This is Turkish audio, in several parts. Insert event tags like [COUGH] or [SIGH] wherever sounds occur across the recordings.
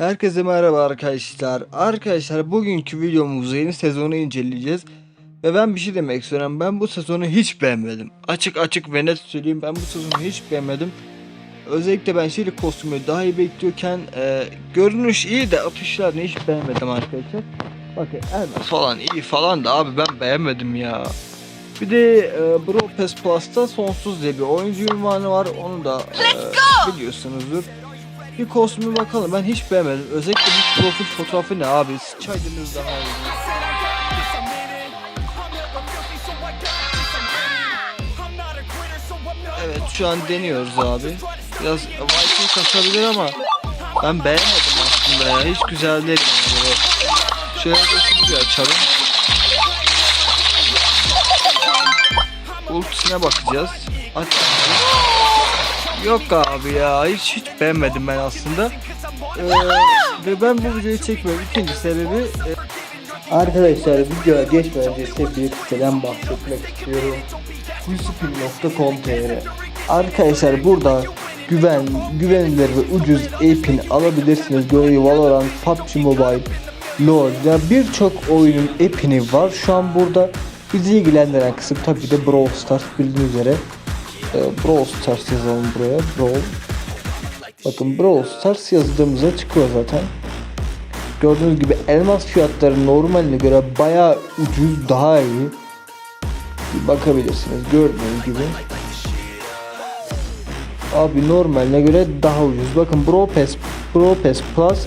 Herkese merhaba arkadaşlar. Arkadaşlar bugünkü videomuzda yeni sezonu inceleyeceğiz. Ve ben bir şey demek istiyorum. Ben bu sezonu hiç beğenmedim. Açık açık ve net söyleyeyim ben bu sezonu hiç beğenmedim. Özellikle ben şeyli kostümü daha iyi bekliyorken e, görünüş iyi de atışlarını hiç beğenmedim arkadaşlar. Bakın Elmas falan iyi falan da abi ben beğenmedim ya. Bir de e, Bro Pass Plus'ta sonsuz diye bir oyuncu ünvanı var. Onu da e, biliyorsunuzdur. Bir kostümü bakalım. Ben hiç beğenmedim. Özellikle bu profil fotoğrafı ne abi? Sıçaydınız daha iyi. Evet şu an deniyoruz abi. Biraz Wi-Fi kasabilir ama ben beğenmedim aslında ya. Hiç güzel değil yani. Şöyle bir açalım. Ultisine bakacağız. Aç. Yok abi ya hiç hiç beğenmedim ben aslında. Ee, ve ben bu videoyu çekmemin ikinci sebebi e, Arkadaşlar videoya geçmeden önce bir siteden bahsetmek istiyorum. Yusufin.com.tr Arkadaşlar burada güven, güvenilir ve ucuz e-pin alabilirsiniz. Böyle Valorant, PUBG Mobile, LoL ya birçok oyunun e-pini var. Şu an burada bizi ilgilendiren kısım tabii de Brawl Stars bildiğiniz üzere. Ee, Brawl Stars yazalım buraya. Brawl. Bakın Brawl Stars yazdığımızda çıkıyor zaten. Gördüğünüz gibi elmas fiyatları normaline göre bayağı ucuz daha iyi. Bir bakabilirsiniz gördüğünüz gibi. Abi normaline göre daha ucuz. Bakın Bro Pass, Bro Pass Plus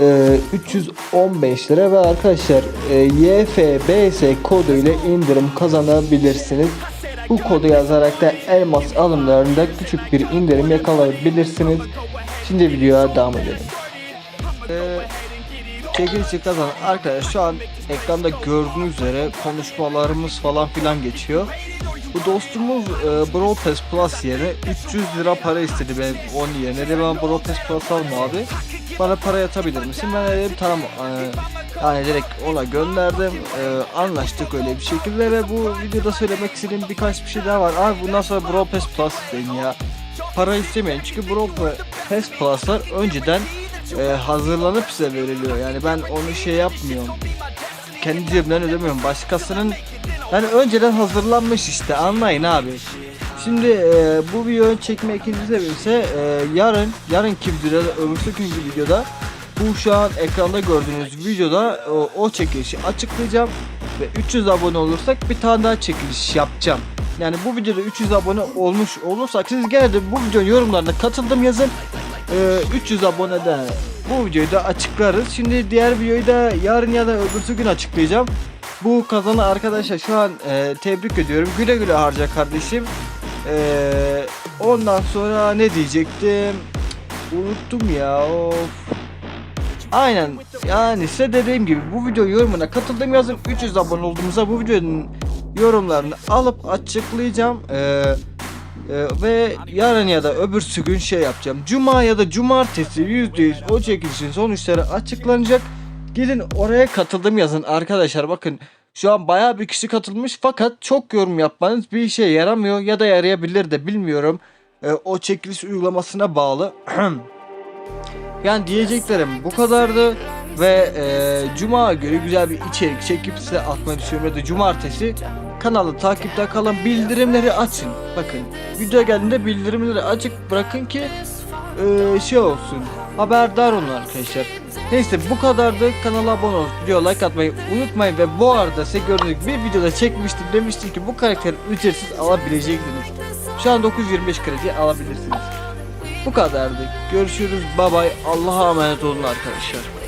e, 315 lira ve arkadaşlar e, YFBS kodu ile indirim kazanabilirsiniz. Bu kodu yazarak da elmas alımlarında küçük bir indirim yakalayabilirsiniz. Şimdi videoya devam edelim. Ee, çekilişi kazanan arkadaşlar şu an ekranda gördüğünüz üzere konuşmalarımız falan filan geçiyor. Bu dostumuz e, Brawl Pass Plus yerine 300 lira para istedi benim onun yerine. Dedi ben Brawl Pass Plus alma abi. Bana para yatabilir misin? Ben de dedim tamam. E, yani direkt ona gönderdim. E, anlaştık öyle bir şekilde ve bu videoda söylemek istediğim birkaç bir şey daha var. Abi bundan sonra Brawl Pass Plus deyin ya. Para istemeyin çünkü Brawl Pass Plus'lar önceden e, hazırlanıp size veriliyor. Yani ben onu şey yapmıyorum. Kendi cebimden ödemiyorum. Başkasının yani önceden hazırlanmış işte anlayın abi. Şimdi e, bu videonun çekme ikinci sebebi ise e, yarın yarınki videoda öbürsü günkü videoda bu şu an ekranda gördüğünüz videoda o, o çekilişi açıklayacağım ve 300 abone olursak bir tane daha çekiliş yapacağım. Yani bu videoda 300 abone olmuş olursak siz gene de bu videonun yorumlarına katıldım yazın. Ee, 300 abonede bu videoyu da açıklarız. Şimdi diğer videoyu da yarın ya da öbürsü gün açıklayacağım. Bu kazanı arkadaşlar şu an e, tebrik ediyorum. Güle güle harca kardeşim. Ee, ondan sonra ne diyecektim? Unuttum ya. Of. Aynen. Yani size dediğim gibi bu video yorumuna katıldım yazın. 300 abone olduğumuzda bu videonun yorumlarını alıp açıklayacağım. Ee, ee, ve yarın ya da öbürsü gün şey yapacağım. Cuma ya da cumartesi %100 o çekilişin sonuçları açıklanacak. Gidin oraya katıldım yazın arkadaşlar bakın. Şu an bayağı bir kişi katılmış fakat çok yorum yapmanız bir işe yaramıyor ya da yarayabilir de bilmiyorum. Ee, o çekiliş uygulamasına bağlı. [CLEARS THROAT] yani diyeceklerim bu kadardı ve e, cuma günü güzel bir içerik çekip size atmayı düşünüyorum. Ya da cumartesi kanalı takipte kalın bildirimleri açın. Bakın video geldiğinde bildirimleri açık bırakın ki e, şey olsun haberdar olun arkadaşlar. Neyse bu kadardı. Kanala abone olup video like atmayı unutmayın ve bu arada size gördüğünüz bir videoda çekmiştim. Demiştim ki bu karakteri ücretsiz alabilecektiniz şu an 925 kredi alabilirsiniz bu kadardı. Görüşürüz. Bay bay Allah'a emanet olun arkadaşlar